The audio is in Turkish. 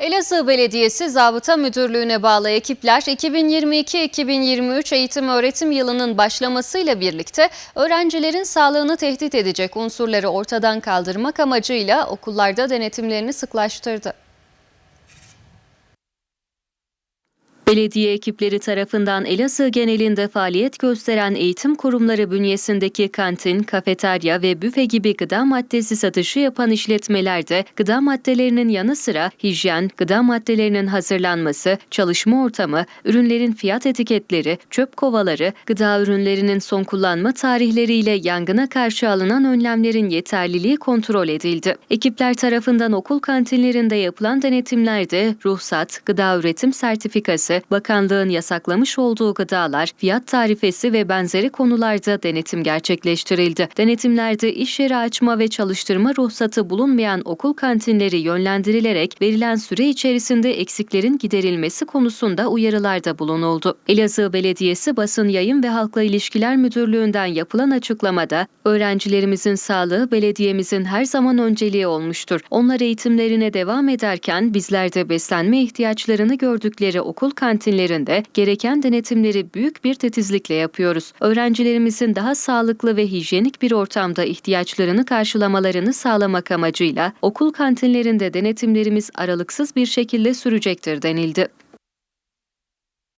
Elazığ Belediyesi Zabıta Müdürlüğü'ne bağlı ekipler 2022-2023 eğitim öğretim yılının başlamasıyla birlikte öğrencilerin sağlığını tehdit edecek unsurları ortadan kaldırmak amacıyla okullarda denetimlerini sıklaştırdı. Belediye ekipleri tarafından Elazığ genelinde faaliyet gösteren eğitim kurumları bünyesindeki kantin, kafeterya ve büfe gibi gıda maddesi satışı yapan işletmelerde gıda maddelerinin yanı sıra hijyen, gıda maddelerinin hazırlanması, çalışma ortamı, ürünlerin fiyat etiketleri, çöp kovaları, gıda ürünlerinin son kullanma tarihleriyle yangına karşı alınan önlemlerin yeterliliği kontrol edildi. Ekipler tarafından okul kantinlerinde yapılan denetimlerde ruhsat, gıda üretim sertifikası, bakanlığın yasaklamış olduğu gıdalar, fiyat tarifesi ve benzeri konularda denetim gerçekleştirildi. Denetimlerde iş yeri açma ve çalıştırma ruhsatı bulunmayan okul kantinleri yönlendirilerek verilen süre içerisinde eksiklerin giderilmesi konusunda uyarılarda bulunuldu. Elazığ Belediyesi Basın Yayın ve Halkla İlişkiler Müdürlüğü'nden yapılan açıklamada öğrencilerimizin sağlığı belediyemizin her zaman önceliği olmuştur. Onlar eğitimlerine devam ederken bizler de beslenme ihtiyaçlarını gördükleri okul kantinlerinde gereken denetimleri büyük bir titizlikle yapıyoruz. Öğrencilerimizin daha sağlıklı ve hijyenik bir ortamda ihtiyaçlarını karşılamalarını sağlamak amacıyla okul kantinlerinde denetimlerimiz aralıksız bir şekilde sürecektir denildi.